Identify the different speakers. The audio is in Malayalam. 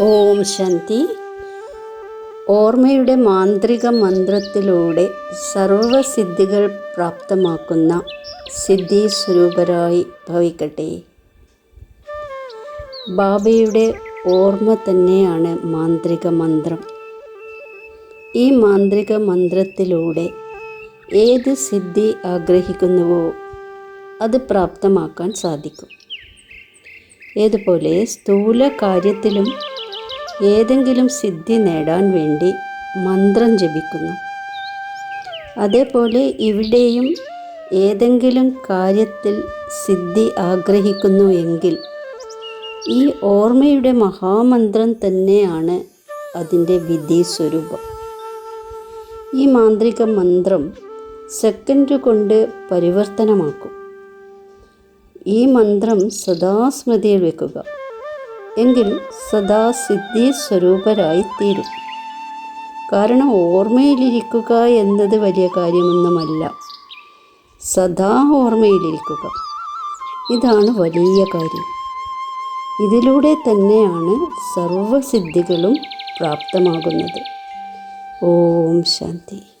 Speaker 1: ഓം ശാന്തി. ഓർമ്മയുടെ മാന്ത്രിക മന്ത്രത്തിലൂടെ സർവസിദ്ധികൾ പ്രാപ്തമാക്കുന്ന സിദ്ധി സ്വരൂപരായി ഭവിക്കട്ടെ. ബാബയുടെ ഓർമ്മ തന്നെയാണ് മാന്ത്രിക മന്ത്രം. ഈ മാന്ത്രിക മന്ത്രത്തിലൂടെ ഏത് സിദ്ധി ആഗ്രഹിക്കുന്നുവോ അത് പ്രാപ്തമാക്കാൻ സാധിക്കും. ഏതുപോലെ സ്ഥൂല കാര്യത്തിലും ഏതെങ്കിലും സിദ്ധി നേടാൻ വേണ്ടി മന്ത്രം ജപിക്കുന്നു. അതേപോലെ ഇവിടെയും ഏതെങ്കിലും കാര്യത്തിൽ സിദ്ധി ആഗ്രഹിക്കുന്നു എങ്കിൽ ഈ ഓർമ്മയുടെ മഹാമന്ത്രം തന്നെയാണ് അതിന്റെ വിധി സ്വരൂപം. ഈ മാന്ത്രിക മന്ത്രം സെക്കൻഡ് കൊണ്ട് പരിവർത്തനമാക്കും. ഈ മന്ത്രം സദാ സ്മൃതിയിൽ വെക്കുക. എങ്കിൽ സദാ സിദ്ധി സ്വരൂപരായി തീരും കാരണം ഓർമ്മയിലിരിക്കുക എന്നത് വലിയ കാര്യമൊന്നുമല്ല. സദാ ഓർമ്മയിലിരിക്കുക. ഇതാണ് വലിയ കാര്യം. ഇതിലൂടെ തന്നെയാണ് സർവസിദ്ധികളും പ്രാപ്തമാകുന്നത്. ഓം ശാന്തി.